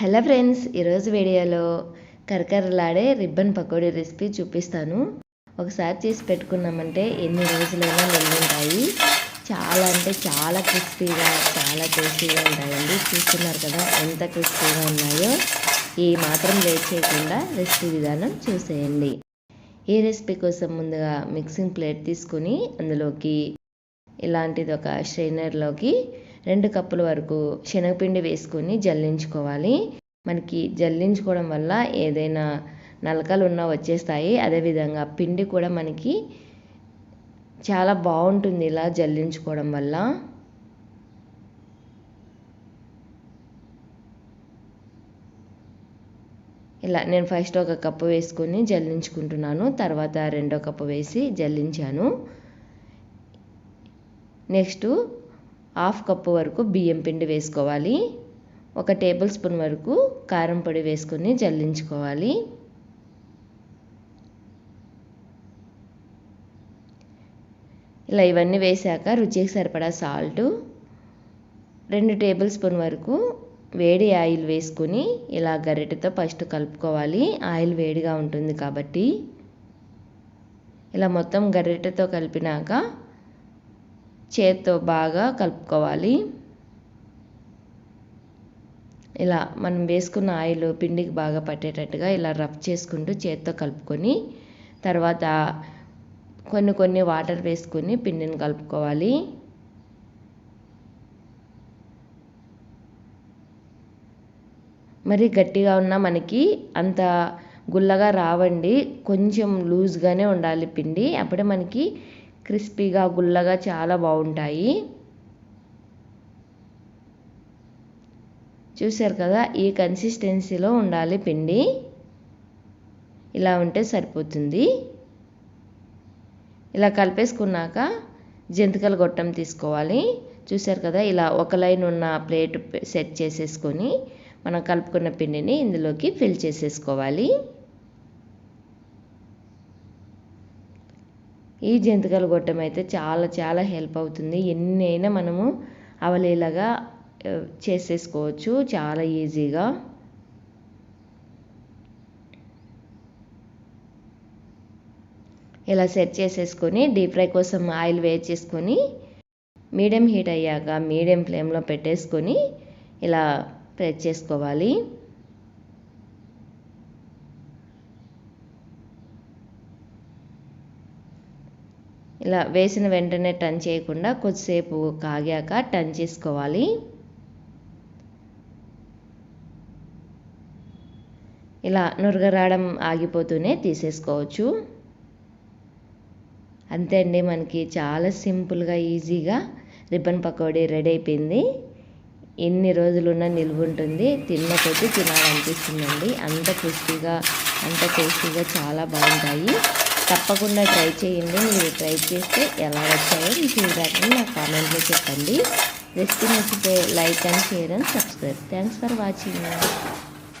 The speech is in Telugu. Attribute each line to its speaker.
Speaker 1: హలో ఫ్రెండ్స్ ఈరోజు వీడియోలో కరకరలాడే రిబ్బన్ పకోడీ రెసిపీ చూపిస్తాను. ఒకసారి చేసి పెట్టుకున్నామంటే ఎన్ని రోజులైనా వెళ్ళుంటాయి. చాలా అంటే చాలా క్రిస్పీగా చాలా టేస్టీగా ఉంటాయండి. చూస్తున్నారు కదా ఎంత క్రిస్పీగా ఉన్నాయో. ఈ మాత్రం లేట్ చేయకుండా రెసిపీ విధానం చూసేయండి. ఈ రెసిపీ కోసం ముందుగా మిక్సింగ్ ప్లేట్ తీసుకొని అందులోకి ఇలాంటిది ఒక స్ట్రైనర్లోకి రెండు కప్పుల వరకు శనగపిండి వేసుకొని జల్లించుకోవాలి. మనకి జల్లించుకోవడం వల్ల ఏదైనా నలకలు ఉన్నా వచ్చేస్తాయి. అదేవిధంగా పిండి కూడా మనకి చాలా బాగుంటుంది ఇలా జల్లించుకోవడం వల్ల. ఇలా నేను ఫస్ట్ ఒక కప్పు వేసుకొని జల్లించుకుంటున్నాను. తర్వాత రెండో కప్పు వేసి జల్లించాను. నెక్స్ట్ హాఫ్ కప్పు వరకు బియ్యం పిండి వేసుకోవాలి. ఒక టేబుల్ స్పూన్ వరకు కారం పొడి వేసుకొని జల్లించుకోవాలి. ఇలా ఇవన్నీ వేసాక రుచికి సరిపడా సాల్ట్ రెండు టేబుల్ స్పూన్ వరకు వేడి ఆయిల్ వేసుకొని ఇలా గరిటెతో ఫస్ట్ కలుపుకోవాలి. ఆయిల్ వేడిగా ఉంటుంది కాబట్టి. ఇలా మొత్తం గరిటెతో కలిపినాక చేత్తో బాగా కలుపుకోవాలి. ఇలా మనం వేసుకున్న ఆయిల్ పిండికి బాగా పట్టేటట్టుగా ఇలా రఫ్ చేసుకుంటూ చేత్తో కలుపుకొని తర్వాత కొన్ని కొన్ని వాటర్ వేసుకొని పిండిని కలుపుకోవాలి. మరి గట్టిగా ఉన్న మనకి అంత గుల్లగా రావండి. కొంచెం లూజ్గానే ఉండాలి పిండి. అప్పుడే మనకి క్రిస్పీగా గుల్లగా చాలా బాగుంటాయి. చూసారు కదా ఈ కన్సిస్టెన్సీలో ఉండాలి పిండి. ఇలా ఉంటే సరిపోతుంది. ఇలా కలిపేసుకున్నాక జంతికల గొట్టం తీసుకోవాలి. చూసారు కదా ఇలా ఒక లైన్ ఉన్న ప్లేట్ సెట్ చేసేసుకొని మనం కలుపుకున్న పిండిని ఇందులోకి ఫిల్ చేసేసుకోవాలి. ఈ జంతికలు గొట్టం అయితే చాలా చాలా హెల్ప్ అవుతుంది. ఎన్ని అయినా మనము అవలేలాగా చేసేసుకోవచ్చు. చాలా ఈజీగా ఇలా సెట్ చేసేసుకొని డీప్ ఫ్రై కోసం ఆయిల్ వేడి చేసుకొని మీడియం హీట్ అయ్యాక మీడియం ఫ్లేమ్లో పెట్టేసుకొని ఇలా ప్రెస్ చేసుకోవాలి. ఇలా వేసిన వెంటనే టర్న్ చేయకుండా కొద్దిసేపు కాగాక టర్న్ చేసుకోవాలి. ఇలా నురగరాడం ఆగిపోతూనే తీసేసుకోవచ్చు. అంతే అండి మనకి చాలా సింపుల్గా ఈజీగా రిబ్బన్ పకోడీ రెడీ అయిపోయింది. ఎన్ని రోజులున్నా నిల్వ ఉంటుంది తిన్న కొద్దీ తినాలనిపిస్తుందండి. అంత క్రిస్పీగా అంత టేస్టీగా చాలా బాగుంటాయి. తప్పకుండా ట్రై చేయండి. మీరు ట్రై చేస్తే ఎలా వచ్చాయో మీ ఫీడ్బ్యాక్ని నాకు కామెంట్లో చెప్పండి. రెసిపీ నచ్చితే like and share and subscribe. Thanks for watching.